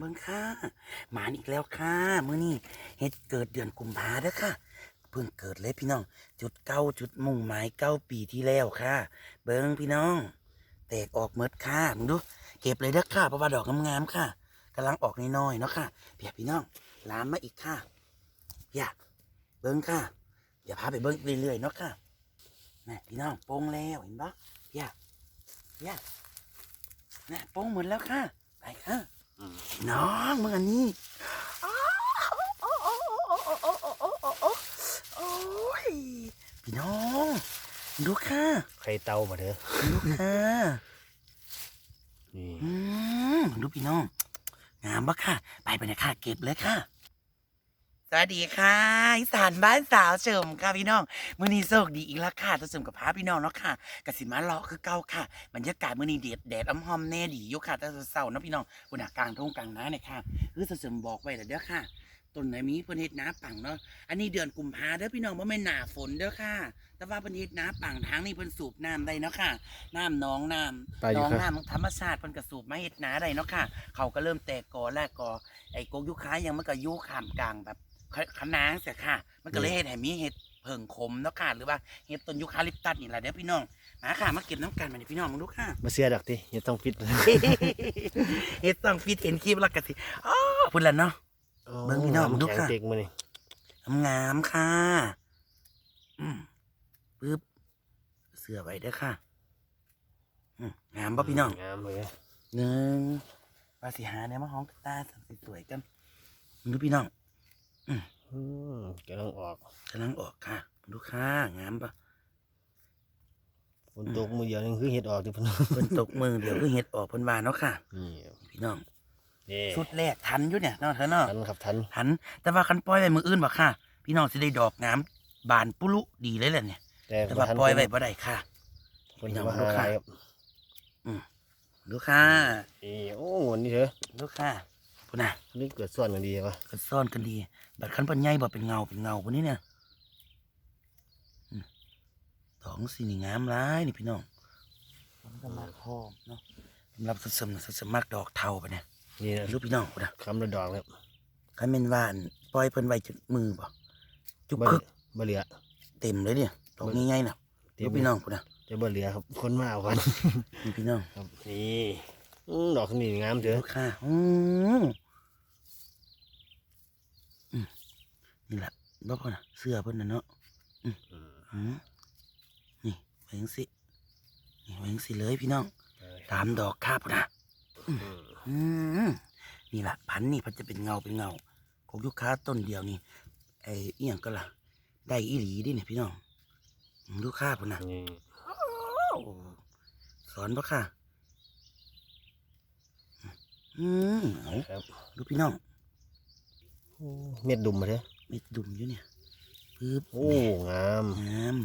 เบิ่งค่ะหมานอีกแล้วค่ะมื้อนี้เฮ็ดเกิดเดือนกุมภาเด้อค่ะเพิ่งเกิดเลยพี่น้อง จุดเก้าจุดมุ่งหมายเก้าปีที่แล้วค่ะ เบิ่งพี่น้อง แตกออกเมดค่ะมึงดู เก็บเลยเด้อค่ะเพราะว่าดอกงามๆค่ะกำลังออกน้อยๆเนาะค่ะเพียพี่น้องลามมาอีกค่ะอย่าเบิ่งค่ะอย่าพาไปเบิ่งเรื่อยๆเนาะค่ะนี่พี่น้องโป่งแล้วเห็นปะอย่าอย่านี่โป่งหมดแล้วค่ะไปค่ะ น้องมึงอันนี้พี่น้องดูค่ะใครเตามาเถอะดูค่ะนี่ดูพี่น้องงามบักค่ะ ไปไปนะค่ะ เก็บเลยค่ะ สวัสดีค่ะอีสานบ้านสาวเฉิมค่ะพี่น้องมื้อนี้โชคดีอีกแล้วค่ะจะเสริมกับพาพี่น้องเนาะค่ะกสิมาเลาะคือเก่าค่ะบรรยากาศมื้อนี้เดดแดดอ้ำหอมแน่ดีอยู่ค่ะแต่เศร้าๆเนาะพี่น้องบนอากลางทุ่งกลางนาเนี่ยค่ะคือจะเสริมบอกไว้แล้วเด้อค่ะต้นไหนมีเพิ่นเฮ็ดน้าปังเนาะอันนี้เดือนกุมภาเด้อพี่น้องบ่แม่นหน้าฝนเด้อค่ะ แต่ว่าเพิ่นเฮ็ดน้าปังทางนี้เพิ่นสูบน้ำได้เนาะค่ะ น้ำหน้องน้ำไปอยู่น้องครับน้ำของธรรมชาติเพิ่นก็สูบมาเฮ็ดนาได้เนาะค่ะ เขาก็เริ่มแตกกอแรกกอไอ้กกยุค้ายังมันก็ยุขามกลางแบบข คะน้าเสียค่ะ มันก็เลยเฮ็ดให้มีเห็ดเพิงขมเนาะค่ะหรือว่าเห็ดต้นยุคาลิปตัสนี่แหละเด้อพี่น้องมาค่ะมาเก็บน้ำกันมาเดี๋ยวพี่น้องมึงดูค่ะมาเสียดอกติอย่าต้องปิดเฮ็ดต้องฟิตเห็นคลิปแล้วก็สิอ๋อพุ่นละเนาะเบิ่งพี่น้องำดูแข็งค่ะเต็กมานี่งามๆค่ะอืมปึ๊บเสื้อไว้เด้อค่ะอืมงามป่ะพี่น้องงามเลยหนึ่งว่าสิหาเนี่ยมาห้องกระตาสวยๆกันมึงดูพี่น้อง อืมกำลังออกกำลังออกค่ะดูค่ะงามปะฝนตกมือเดียวนึงคือเห็ดออกที่พี่น้องเพิ่นตกมือเดี๋ยวคือเห็ดออกเพิ่นว่าเนาะค่ะนี่พี่น้องนี่ชุดแรกทันอยู่เนี่ยเนาะเธอเนาะทันครับทันทัน แต่ว่าคันปล่อยไว้มืออื่นบ่ค่ะ พี่น้องสิได้ดอกงามบานปุรุดีเลยแหละเนี่ยแต่แต่ว่าปล่อยไว้บ่ได้ค่ะคนจะมาหาอะไรครับดูค่ะนี่โอ้งนนี่เถอะดูค่ะพุ่นน่ะนี่เกิดส่วนกันดีวะก็ซ่อนกันดี บัดคันเพิ่นใหญ่บ่เป็นเงาเป็นเงาพุ่นนี้เนี่ยอืมดอกสีนี่งามหลายนี่พี่น้องมันก็มากหอมเนาะสำหรับสมๆสมๆมากดอกเทาปะเนี่ยนี่นะลูกพี่น้องกูนะคำละดอกครับคันเป็นว่านปล่อยเพิ่นไว้จุดมือบ่จุกบ่คึกบ่เหลือเต็มเลยเนี่ยดอกง่ายๆน่ะเต็มลูกพี่น้องกูนะจะบ่เหลือครับคนมาเอากันนี่พี่น้องครับนี่อืมดอกนี่งามเถอะลูกค่ะอืมอื นี่แหละบ่พอน่ะเสื้อเพิ่นน่ะเนาะอืมอืมนี่ไว้จังสินี่ไว้จังสิเลยพี่น้องได้ครับตามดอกคาบนะอืมอืมนี่แหละพันธุ์นี่พันจะเป็นเงาเป็นเงาของยุค้าต้นเดียวนี่ไอ้เอียงก็ล่ะ ได้อีหลีดิเนี่ยพี่น้องอืมดูค่าพุ่นนะนี่สอนปะค่ะอืมเอาครับดูพี่น้องโอ้เม็ดดุมมาเถอะ เม็ดดุมอยู่เนี่ยปึ๊บโอ้งามงาม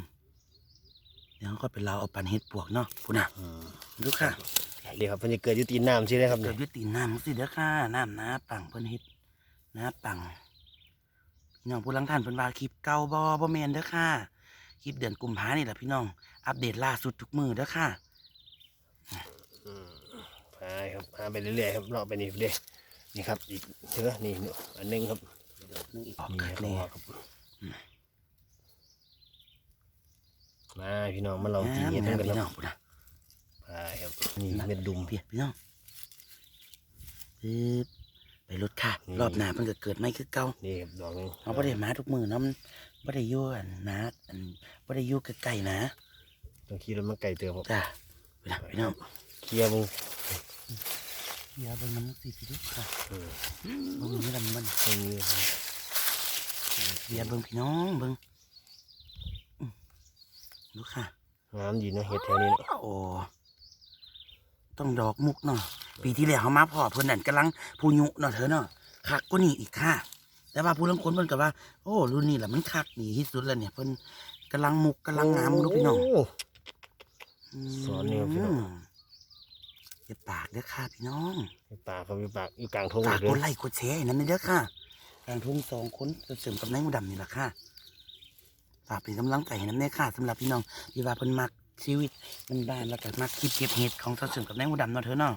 เดี๋ยวก็ไปเราเอาปันเห็ดปวกเนาะพุ่นนะอืมดูค่ะเดี๋ยวครับเพิ่นจะเกิดอยู่ตีนน้ำใช่ไหมครับเกิเนี่ยดอยุตีน้ำสิเด้อค่ะน้ำน้าปังเพิ่นเฮ็ดน้าปังพี่น้องผู้ลังท่านเพิ่นว่าคลิปเก่าบ่บ่แม่นเด้อค่ะคลิปเดือนกุมภานี่แหละพี่น้อง อัปเดตล่าสุดทุกมือเด้อค่ะอืมไปครับหาไปเรื่อยๆครับเลาะไปนี่เด้นี่ครับอีกเถอะนี่อันหนึงครับ นึงอีกนี่ค่ะครับนี่ครับมาพี่น้องมาลองกินเห็ดแม่กันพี่คน้รัอบงพุ่นนะไปครับนี่เม็ดดุมเพียพี่น้องปึ๊บไปรถค่ะนี่รอบหน้าเพิ่นก็เกิดไม่คือเก่านี่ครับดอกหนึงเอาบ่ได้มาทุกมือเนาะมันบ่ได้อยู่อันนะอันบ่ได้อยู่ใกล้ๆนะต้องขี่รถมาไกลเติมครับจ้าพี่น้องพี่น้องเคลียร์มึงเดี๋ยวเบิ่งน้ำสิพี่ลูกค่ะอืมเบิ่งนี่ลำมันตรงนี้ครับ เบียร์เบิ่งพี่น้องเบิ่งอื้อดูค่ะงามดีเนาะเห็ดแถวนี้เนาะโอ้ต้องดอกมุกเนาะปีที่แล้วเขามาพ่อเพิ่นนั่นกำลังผู้ยุเนาะเธอเนาะคักก็นี่อีกค่ะ แต่ว่าผู้ลังคนเพิ่นก็ว่า โอ้รุ่นนี้แหละมันคักนี่ที่สุดแล้วเนี่ยเพิ่นกำลังมุกกำลังงามลูกพี่น้องโมสอนนี่ครับพี่น้องอย่าปากเด้อค่ะพี่น้องอยู่ปากครับอยู่ปากอยู่กลางทงฝากเลยกดไลค์กดแชร์ให้นั่นเด้อค่ะ กลางทุ่งสองคนจะเสริมกับนายมูดำนี่แหละค่ะฝากเป็นกำลังใจให้นั่นเด้อค่ะสำหรับพี่น้องที่ว่าเพิ่นมักชีวิตมันบ้านแล้วก็มักคลิปเก็บเห็ดของเสริมกับนายมูดำเนาะเธอเนาะ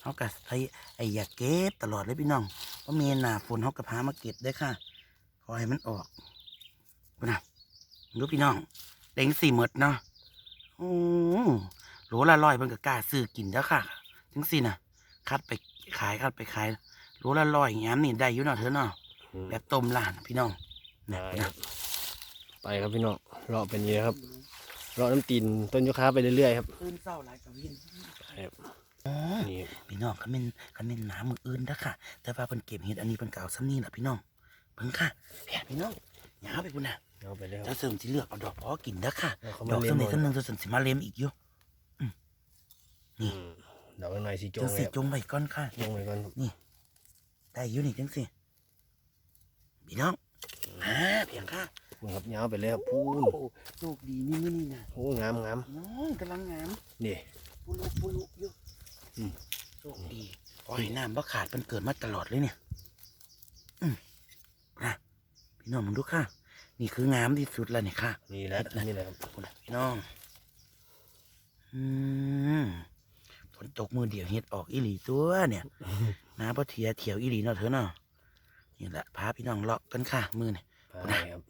เขาก็ใส่ไอ้อยาเก็บตลอดเลยพี่น้องเพราะมีหนาฝนเขาก็พามาเก็บได้ค่ะขอให้มันออกพุ่นะดูพี่น้องเด้งสี่หมดเนาะโอ้โหละร้อยมันก็กล้าซื้อกินแล้วค่ะจังสินะคัดไปขายคัดไปขาย โลละร้อยอย่างนี้นี่ได้อยู่เนาะเธอเนาะอืมแบบต้มล้านพี่น้องได้นะครับไปครับพี่น้องเลาะเป็นอยังไงครับเลาะน้ำตีนต้นยูคาไปเรื่อยๆครับตื่นเศร้าหลายกับวินครับอ๋อนี่พี่น้องเขาเป็นเขาเป็นหนามืออื่นนะค่ะ แต่ว่าเพิ่นเก็บเห็ดอันนี้เพิ่นเก่าซ้ำนี่แหละพี่น้องเพิ่งค่ะแพี่น้องอย่าเอาไปพุ่นน่ะเอาไปเลยคจะรับเสริมสิเลือกเอาดอกพอกินเด้อค่ะเอาเขาดมาอกเลี้ยสงมัยหมดสำนึงจะสันสิมาเลี้ยมอีกอยู่อืมดอกหน่อยสีจจังงเลสิยจงไว้ก่อนค่ะจงไปก่อนครับ ได้อยู่นี่จังสิพี่น้องอ่าเพียงค่ะมึงครับยาวไปเลยครับพูโอ้นโหโชคดีนี่มื้อนี่นะโอ้งามงามน้องกำลังงามนี่ปุลุปุลุอยู่อืมโชคดีขอให้น้ำบ่ขาดมันเกิดมาตลอดเลยเนี่ยอืมนะพี่น้องมึงดูค่ะ นี่คืองามที่สุดแล้วนี่ค่ะนี่แหละนี่แหละครับขอบคุณนะพี่น้องอืมฝนตกมือเดียวเฮ็ดออกอีหลีตัวเนี่ย น้าพ่อเทียเถียวอีหลีเนาะเธอเนาะนี่แหละพาพี่น้องเลาะกันค่ะ มือเนี่ยไปครับ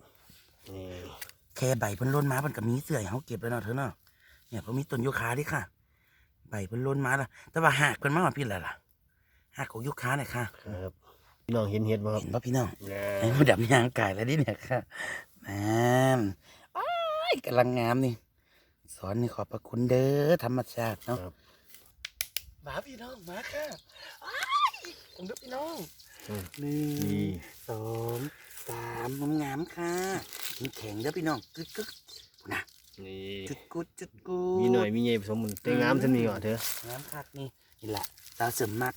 นี่แค่ใบเพิ่นล้นมาเพิ่นก็มีเสื้อให้เขาเก็บแล้วเนาะเธอเนาะเนี่ยเพิ่นมีต้นยูคาดิค่ะ ใบเพิ่นล้นมาแล้วแต่ว่าหากเพิ่นมาว่าพี่แหละล่ะหากของยูคาเนี่ยค่ะครับพี่น้องเห็นเห็ดบ่ครับเห็นป่ะพี่น้องนะไอ้ผู้ดับยางไก่แล้วดิเนี่ยค่ะนั่นอ้ายกำลังงามนี่ สอนนี่ขอบพระคุณเด้อธรรมชาติเนาะครับมาพี่น้องมาค่ะอ้าย ผมดูพี่น้องอืม หนึ่นี่งสองสามงามๆค่ะนี่แข็งเด้อพี่น้องกึกกึกนะนี่จุดกุดจุดกุดมีหน่อยมีใหญ่ผสมมันแต่งามทันนี้ก่อนเถอะงามคักนี่นี่แหละตาเสริมมัก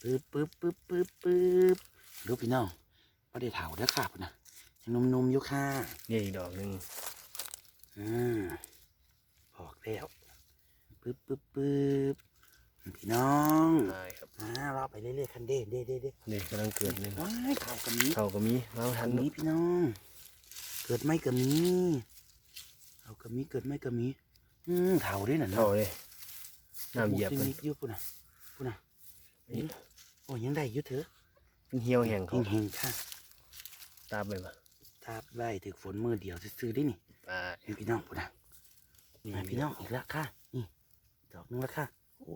ปึ๊บปึ๊บปึ๊บปึ๊บปึ๊บดูพี่น้องพอได้เถาเด้อค่ะพุ่นนะยังหนุ่มๆอยู่ค่ะ นี่อีกดอกหนึ่งอืมออกแล้วปึ๊บปึ๊บปึ๊บ พี่น้องได้ครับอ่าเราไปเรื่อยๆคันเด้เด้เด้เด้นี่กำลังเกิดนี่ว้ายเข่ากับมีเข้าก็มีมาทัคันนนี้พี่น้อง เกิดไม่กับมีเข่ากับมีเกิดไม่กับมีอืมเข่าด้วยน่ะเข้าเนาะเลยน้ำเหยียบมัมันนิดอยู่ปุ่นน่ะปุ่นน่ะนี่โอ้ยยังได้อยู่เถอะเป็นเหี่ยวแห้งเขาเฮงๆค่ะตามไปปะทาบไว้ถึกฝนมือเดียวซื้อๆได้นี่ไปนี่พี่น้องปุ่นน่ะนี่มาพี่น้องอีกแล้วค่ะนี่ดอกนึงแล้วค่ะโอ้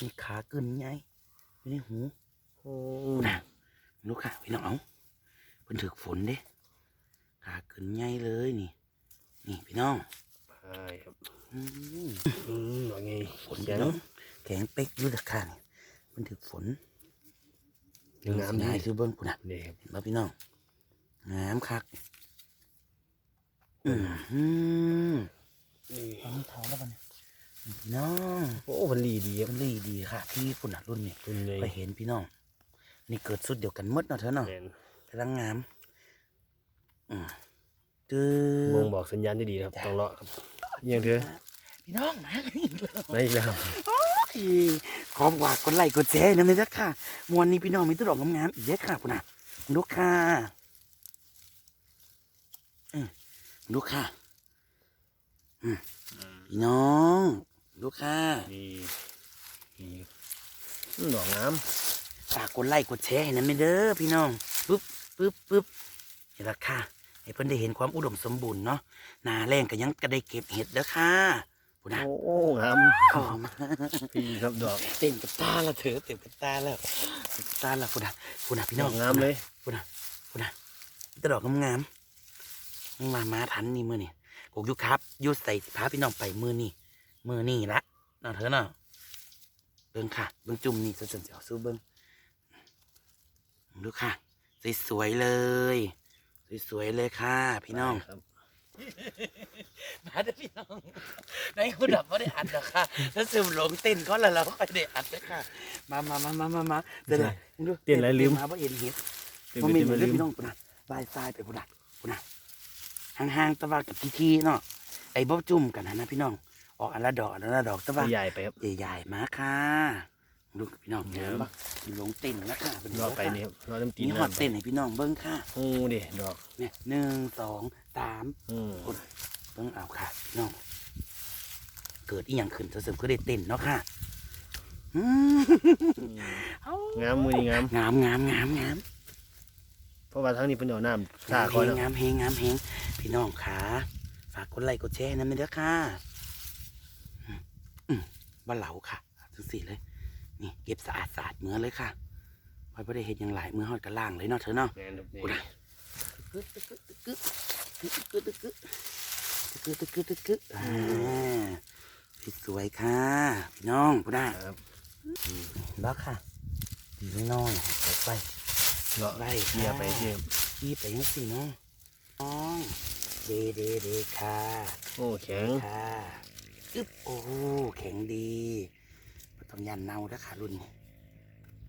มีขากึนไงไม่ได้หูโอ้นะลูกค่ะพี่น้องเอาเพิ่นถึกฝนเด้ขากึนไงเลยนี่ นี่พี่น้องไปครับอืมอืมว่าไงฝนแข็พี่งน้องแข็งเป๊กอยู่เด้อค่ะนี่เพิ่นถึกฝนงามดีง่ายคือเบิ้งปุ่นน่ะนี่ครับเห็นป่ะพี่น้องงามคักอืมอืมนี่เอาเท้าแล้วกันพี่ น้องโอ้พันลีดีครับมันรีดีค่ะที่ปุ่นน่ะรุ่นนี้เป็นเลยไปเห็นพี่น้อง นี่เกิดสุดเดียวกันหมดเนาะเธอเนาะแม่นกำลังงามอืมจื้บ่องบอกสัญญาณที่ดีนะครับต้องเลาะครับยังเถอะพี่น้องมาอีกแล้วมาอีกแล้วครับขอบวากกดไลค์กดแชร์นะเด้อค่ะมวนนี้พี่น้องมีตัวดอกงามๆอีกเยอะค่ะพุ่นน่ะลูกค่ะอืมลูกค่ะอืมพี่น้อง ลูกค่ะนี่นี่อืมดอกงามฝากกดไลค์กดแชร์ให้นะเด้อพี่น้องปึ๊บปึ๊บปึ๊บเห็นละค่ะให้เพิ่นได้เห็นความอุดมสมบูรณ์เนาะหนาแรงก็ยังก็ได้เก็บเห็ดเด้อค่ะพุ่นน่ะโอ้งามเข้ามาพี่ครับดอกเต็มกับตาแล้วเถอะเต็มกับตาแล้วเต็มกับตาแล้วพุ่นน่ะพุ่นน่ะพี่ดน้อองกงามเลยพุ่นน่ะพุ่นน่ะจะดอกงามๆมึงมามาทันนี่มือนี่กูอยุครับอยุใส่พาพี่น้องไปมือนี่ มือนี่ละเนาะเถอะเนาะเบิ้งค่ะเบิ้งจุ่มนี่สนๆเสียวสู้เบิ้งดูค่ะ สวยๆเลย สวยๆเลยค่ะ พี่น้องครับมาเด้อพี่น้องในคุณดับไม่ได้อัดหรอกค่ะถ้าซึมหลงเต้นก็แล้วเราก็ได้อัดเลยค่ะ มามามามามามาเดี๋ยวนะมึงดูเต้นไรลืมมาเพราะเห็นเห็ดเต็มมันไปมีเต็มเหไปมือนลืเรื่องมพี่น้องปุ่นนะบายทรายไปปุ่นนะปุ่นนะห่างๆแตะวันกับทีๆเนาะไอ้บ๊อบจุ่มกันนะนะพี่น้อง ออกอันละดอกอันละดอกแตะวันใหญ่ไปครับใหญ่ๆมาค่ะดูพี่น้องครัเห็บนปะหลงเต้นนะค่ะเป็นรอไปนี่ครับรอน้ำตีนมีหอดน้ำเต้นให้พี่น้องเบิ้งค่ะโอ้ดิดอกเนี่ยหนึ่งสองสามอืมเบิ้งเอาค่ะพี่น้อง เกิดอีหยังขึ้นเสริมก็ได้เต้นเนาะค่ะอืมเอ้างามมือนี่งามงามงามงามงามเพราะว่าทั้งนี้เป็นเอาน้ำท่าก่อนเฮเนาะงงามเฮงงามเฮงพี่น้องขาฝากกดไลค์กดแชร์นะไม่เด้อค่ะอื มอืมบ้านเหลาค่ะทั้งสี่เลย นี่เก็บสะอาดสะอาดเหมือนเลยค่ะไว้ไม่ได้เห็นยังหลายมือหอดกระล่างเลยเนาะเธอเนาะแม่นครับนี่กูได้ตึกตึกตึกตึกตึกตึกตึกตึกตึกตึกตึกตึกอ่าสวยๆค่ะพี่น้องกูได้ครับบ้าค่ะดีไม่น้อยออกไปเลาะไล่เกียร์ไปเทียมขี้ไปยังสิเนาะน้องเดเดเดค่ะโอ้แข็งค่ะ อึ๊บโอ้แข็งดีบ่ต้องยันเน่าแล้วค่ะรุ่นนี้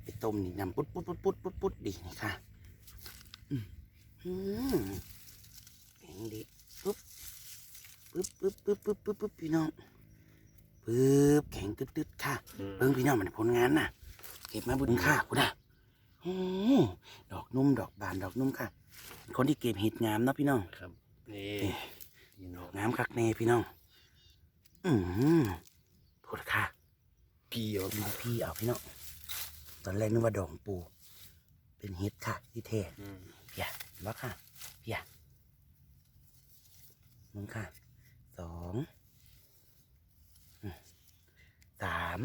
ไปต้มนี่นำปุ๊ดปุ๊ดปุ๊ดปุ๊ดปุ๊ดปุ๊ดดีนี่ค่ะอืมอืมแข็งดีปุ๊บปุ๊บปุ๊บปุ๊บปุ๊บปุ๊บปุ๊บพี่น้องปุ๊บแข็งตึ๊ดตึ๊ดค่ะอืมเบิ้งพี่น้องมันผลงานน่ะ เก็บมาบุญค่ากูนะโอ้ดอกนุ่มดอกบานดอกนุ่มค่ะ คนที่เก็บเห็ดงามเนาะพี่น้องครับนี่นี่นี่เนาะงามคักแน่พี่น้อง อืมโทษค่ะ พี่เอาดูพี่เอาพี่น้องตอนแรกนึกว่าดอกปู เป็นเห็ดค่ะ ที่แท้อืมอย่าว่าค่ะอย่ามึงค่ะ สองอืมสาม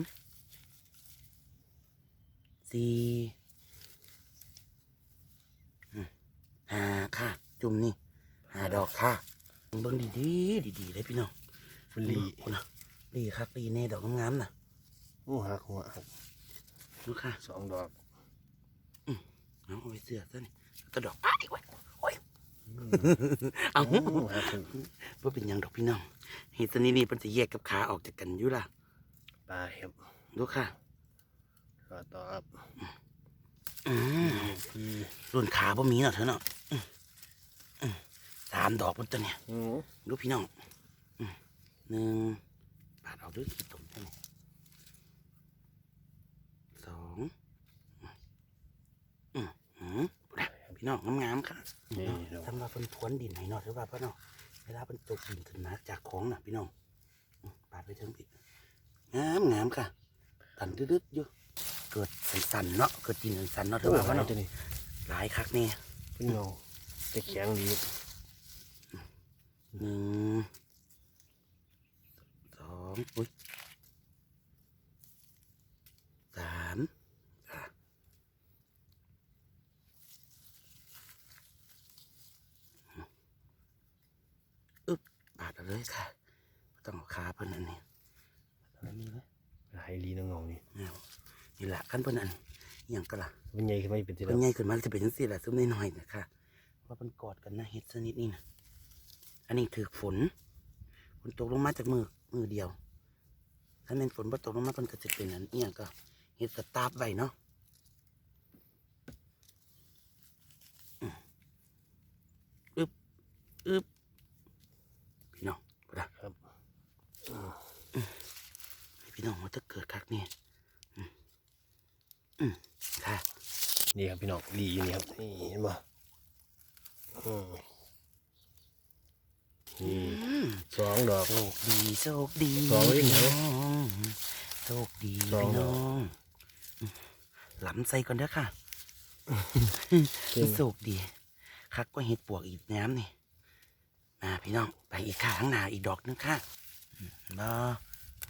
สี่อืมห้าค่ะ จุ่มนี่ห้าดอกค่ะเบิ่งดีดีดีดีๆเลยพี่น้อง ฟลีคุณนะดีคักดีแน่ดอกงามๆน่ะโอ้หักหัวหักดูค่ะสองดอกเอาเอาไปเสือซะนี่แล้วก็ดอกอ้ายไว้โอ้ยอืมเอาโอ้หักหัวเพื่อเป็นหยังดอกพี่น้องเห็ดชนิดนี้มันจะแยกกับขาออกจากกันอยู่ล่ะปลาครับดูค่ะก็ต่อครับอืมพี่รุ่นขาบ่มีเนาะเธอเนาะอืมอืมสามดอกมันตัวเนี่ยอืมดูพี่น้องอืม หนึ่งปาดออกด้วยขีดตรงนี้สองอืมอืมอืมพี่น้องงามๆค่ะนี่เนาะทำมาเป็นพวนดินให้เนาะหรือว่าพ่อเนาะเวลาเป็นตกดินขึ้นมาจากของน่ะพี่น้องอืมปาดไปถึงพี่งามงามค่ะตันดึดๆอยู่เกิดสันๆเนาะเกิดดินสันๆเนาะหรืโอ้อว่าพ่อหักเนาะตัวนี้หลายคักนี่เป็นเงาแต่แข็งดีหนึ่งส องอุ้ยสามค่ะอึ๊บบาดเอาเลยค่ะบ่ต้องเอาขาเพิ่นอันนี้อันนี้เลยหลายลีน้องเงานี่เอานี่แหละขั้นเพิ่นอันอหย่างก็ล่ะมันใหญ่ขึ้นมาอีกเป็นที่เพิ่แล้นวใหญ่ขึ้นมาจะเป็นจังซี่แหละซุ้มน้อยๆนะคะว่าเพิ่นกอดกันนะเฮ็ดชนิดนี้นะอันนี้ถือฝน ฝนตกลงมาจากมือมือเดียวถ้าเป็นฝนบ่ตกลงมาเพิ่นก็จะเป็นอันเอียงก็เฮ็ดสตาร์ฟไว้เนาะอืมอึบอึบพี่น้องบ่ได้ครับให้พี่น้องว่าจะเกิดคักนี่อืมอืมค่ะนี่ครับพี่น้องลีอยู่นี่ครับนี่เห็นบ่อืม นี่อืมสองดอก โชคดีโชคดีสองอีกพี่ไหมน้องโชคดีสองพี่ดน้ออกงหล้ำใส่ก่อนเด้อค่ะเก่งโชคดีคักก็เห็ดปวกอีกน้ำนี่มาพี่น้องไปอีกข้างหน้าอีกดอกนึงค่ะอืมบ่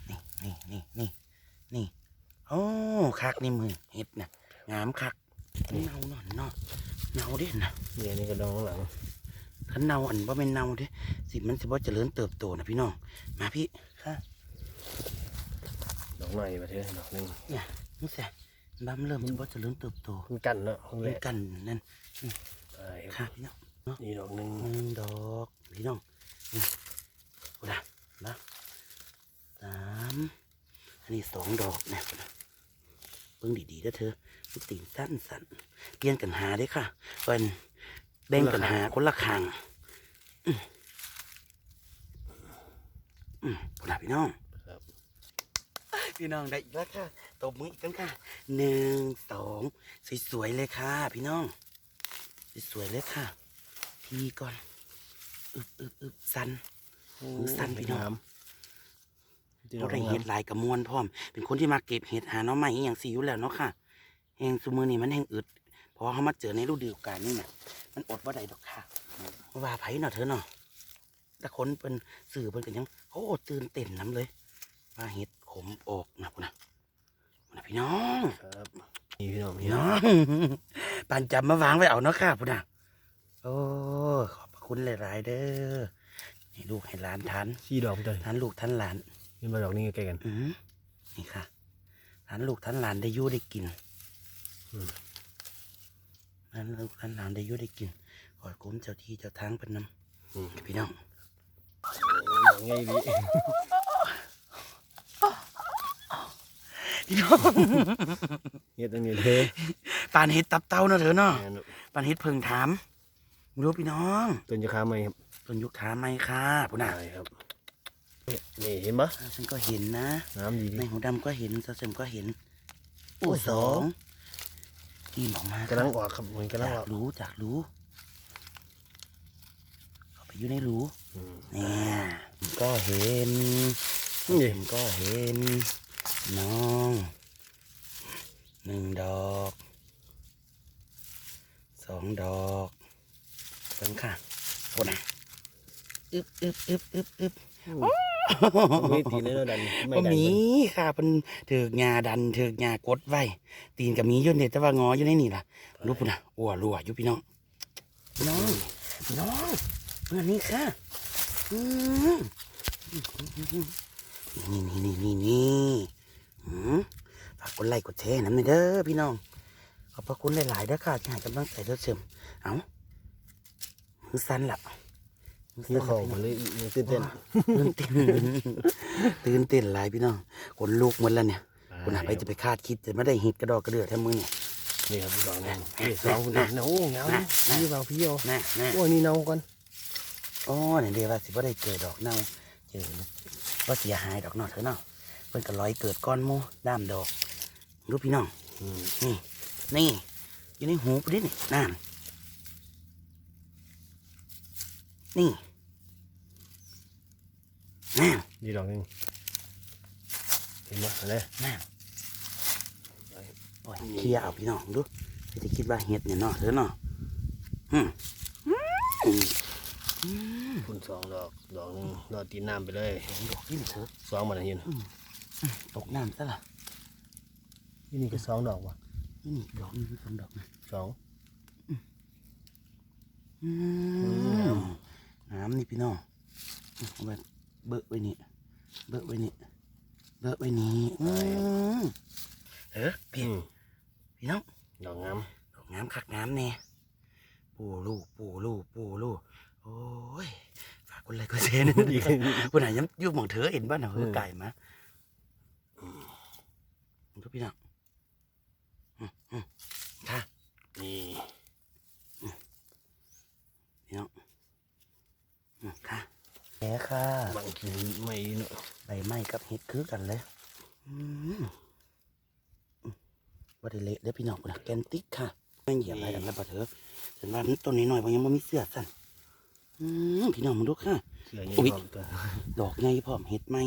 นี่นี่นี่นี่นี่โอ้คักในมือเห็ดน่ะงามคักเนาหน่อยเนาะเนาเด้นะนี่อันนี่ก็ดองข้างหลัง ขันเนาอันว่าเป็นเนาเด้สิมันสิบ่เจริญเติบโตนะพี่น้อง มาพี่ค่ะดอกหน่อยมาเถอะดอกหนึงเนี่ยนี่แสบ้ามนเริ่มจะบ่เจริญเติบโตมันกันเนาะมันเหแหมือละนกันนั่นใช่คค่ะรับพี่น้องนี่ดอกหนึงหนึ่งดอกพี่น้องนี่กูได้นะสามอันนี้สองดอกนะกูนะเบิ่งดีๆนะเธอลูกตีนสั้นสั้นๆเปลี่ยนกันหาได้ค่ะเป็น แบ่งกันหาคนละข้างอืมอืมกูได้พี่น้องครับพี่น้องได้อีกแล้วค่ะตบมืออีกกันค่ะหนึ่งสองสวยๆเลยค่ะ พี่น้องสวยๆเลยค่ะทีก่อนอึบอึบอึบสันมือสั่นพี่น้องที่บ่เราได้ทำงาเห็นดหลายกระมวลพร้อม เป็นคนที่มาเก็บเห็ดหาหน้อใหม่อหย่างสี่อยู่แล้วเนาะค่ะแหงซุมือนี่มันแหงอึดเพอเขามาเจอในฤดูกาลนี่น่ะมันอดว่าใดดอกค่ะว่าไผเนาะเธอเนาะแต่คนเป็นสื่อเป็นกันยังเขาอดตื่นเต้นน้ำเลยว่าเห็ดขมออกนะพุ่นนะพุ่นนะพี่น้องครับนี่พี่น้องพี่พี่น้น้อองงปานจำมาวางไว้เอาเนาะค่ะพุ่นนะโอ้ขอบพระคุณหลายๆเด้อให้ลูกให้หลานทานชี้ดอกเลยทานลูกทานหลานนี่มาดอกนี้ใกล้กันอืมนี่ค่ะทานลูกทานหลานได้อยู่ได้กิน อืม ทานลูกทานหลานได้อยู่ได้กินขอดคุ้มเจ้าที่เจ้าทางเป็นน้อืมำพี่น้องดอกง่ายดีพี่น้องเฮ็ดอันนี้เลยปานเห็ดตับเต้าเนาะเถอะเนาะแม่นลูกปานเห็ดเพิงถามรู้พี่น้องต้นจะค้าไหมครับต้นยุคถามไหมค่ะพุ่นน่ะใช่ครับนี่เห็นปะอ่าฉันก็เห็นนะน้ำดีดีในหูดำก็เห็นเจ้าเสมก็เห็นโอ้โอ้ยสอง กีมออกมากำลังออกครับมันกำลังจาอกอกรู้จากรู้เข้าไปอยู่ในรู้อืมเนี่ยก็เห็นนี่เห็นก็เห็น น้องหนึ่งดอกสองดอกเพิ่งค่ะโอ้นะอึบอึบอึบอึบอึบ ไม่ตีเลยดันไม่ก็ดันมีค่ะเป็นถือกงาดันถือกงากดไว้ตีนกับมีอยู่เนี่ยแต่ว่างออยู่ในนี่ล่ะรู้ปุ่นนะอ้วรัวอยู่พี่น้องพี่น้องพี่น้องเพื่อนนี่ค่ะอืมนี่นี่นี่นี่นี่อืมฝากกดไลค์กดแชร์น้ำหน่อยเด้อพี่น้องขอบพระคุณหลายๆเด้อค่ะที่ให้กำลังใจเด้อเสริมเอามือสั้นละ มือนี่สั้นเขาละพี่น้องมันเลยยังตื่นเต้นตื่นเต้นตื่นเต้นหลายพี่น้องขนลุกหมดแล้วเนี่ยคุณหาไปจะไปคาดคิดจะไม่ได้หิดกระดอกกระเดือแทมือเนี่ยนี่ครับพี่สองนี่นี่สองคนนี่นะโอ้เงาพี่เบาพี่เอาน่ะน่ะโอ้ยนี่เนาก่อนโอ้เนี่ยเดียวว่าสิว่าได้เจอดอกเน่าเจอว่าเสียหายดอกเนาะเถอะเนาะเพิ่นก็ลอยเกิดก้อนหมูด้ามดอกรู้พี่น้องอืมนี่นี่อยู่ในหูปดินี่น้ำนี่น้ำนี่ดอกหนึงเห็นไหมอะไรน้ำโอ้ยเคลียร์เอาพี่น้องดูพี่จะคิดว่าเห็ดเนี่ยเนาะเถอะเนาะอืมอืมอืมพุ่นสองดอกดอกหนึงดอกตีน้ำไปเลยสองดอกนี่เถอะสองมันอะไรเห็นตกน้ำซะละนี่นี่ก็สองดอกวะนี่นี่ดอกนี่สองดอกนะสองอืมน้ำนี่พี่น้องเอาไป เบิกไว้นี่ เบิกไว้นี่ เบิกไว้นี่อืมเออพี่อืมพี่น้องดอกงามดอกน้ำคักน้ำแน่ปูลูกปูลูกปูลูกโอ้ยฝากคนไรก็เซนดีคนไหนยังอยุ่หมองเถอเห็นบ้านเหรอเออไก่มาอืมดูพี่น้องอืมอืมค่ะ นี่ พี่น้องอืมค่ะแหน่ค่ะ บางที ไม่เนาะใบไม้กับเห็ดคือกันเลยอืมอืมบ่ได้เละเด้อพี่น้องนะแกนติกค่ะไม่เหยียบอะไรกันแล้วปะเถอะฉันว่ามันต้นนี้หน่อยมันยังไม่มีเสื้อสั่นพี่น้องมาดูค่ะเสื้อนี่อุ๊ยดอกไงพร้อมเห็ดไหม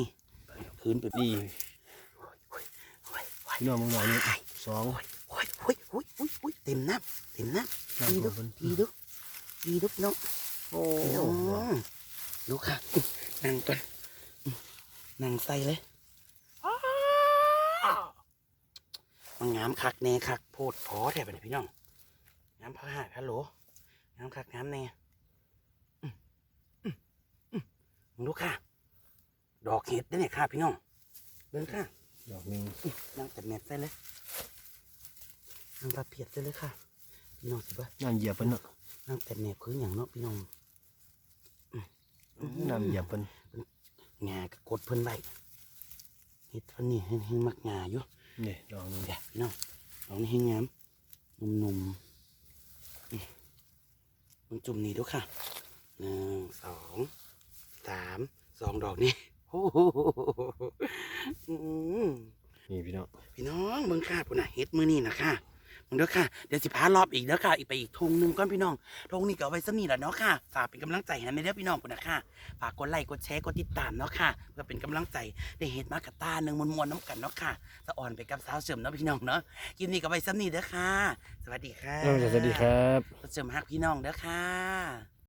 คืนไปนี่โอ้ยโอ้ยโอ้ยพี่น้องมึงหน่อยนี่สองเต็มน้ำเต็มน้ำดีดูดีดูดีดูพี่น้องโอ้ ดูค่ะ นั่งก่อน นั่งใส่เลยมันงามคักแน่คักโพดพอแทบไปเลยพี่น้องงามพระหาฮัลโหลงามคักงามแน่อืมอืมอืมมึงดูค่ะ ดอกเห็ดได้อเนี่ยค่ะพี่น้องเบิ่งค่ะ ดอกหนึงนั่งแต่แมทใส่เลยนั่งปลาเพียดใส่เลยค่ะ พี่น้องสิบ่น้ำเหยียบเพิ่นเนาะนั่งแต่แมทคืออย่างเนาะพี่น้อง น้ำเหยียบเพิ่นงากกดเพิ่นไว้เฮ็ดเพิ่นนี่เฮ็ดให้มักงาอยู่นี่ดอกหนึงเดี๋ยวพี่น้องลองนี่ให้งามหนุ่มๆนี่มึงจุ่มนี่ดูค่ะหนึ่งสองสามสองดอกนี่โอ้โหอืมนี่พี่น้องพี่น้องเบิ่งค่ะปุ่นน่ะเฮ็ดมื้อนี้นะค่ะ มึงเด้อค่ะ เดี๋ยวสิพารอบอีกเด้อค่ะ อีกไปอีกทุงหนึงก่อนพี่น้องทุงนี้ก็เอาไว้สนี่แหละเนาะค่ะ ฝากเป็นกำลังใจให้ในเด้อพี่น้องคุณนะค่ะ ฝากกดไลค์ กดแชร์ กดติดตามเนาะค่ะ เพื่อเป็นกำลังใจ ได้เห็นมากกับตาหนึ่งมวนๆน้ำกันเนาะค่ะสะอ่อนไปกับสาวเสริมเนาะพี่น้องเนาะคลิปนี้ก็ไว้สนี่เด้อค่ะ สวัสดีค่ะสวัสดีครับสาวเสริมฮักพี่น้องเด้อค่ะ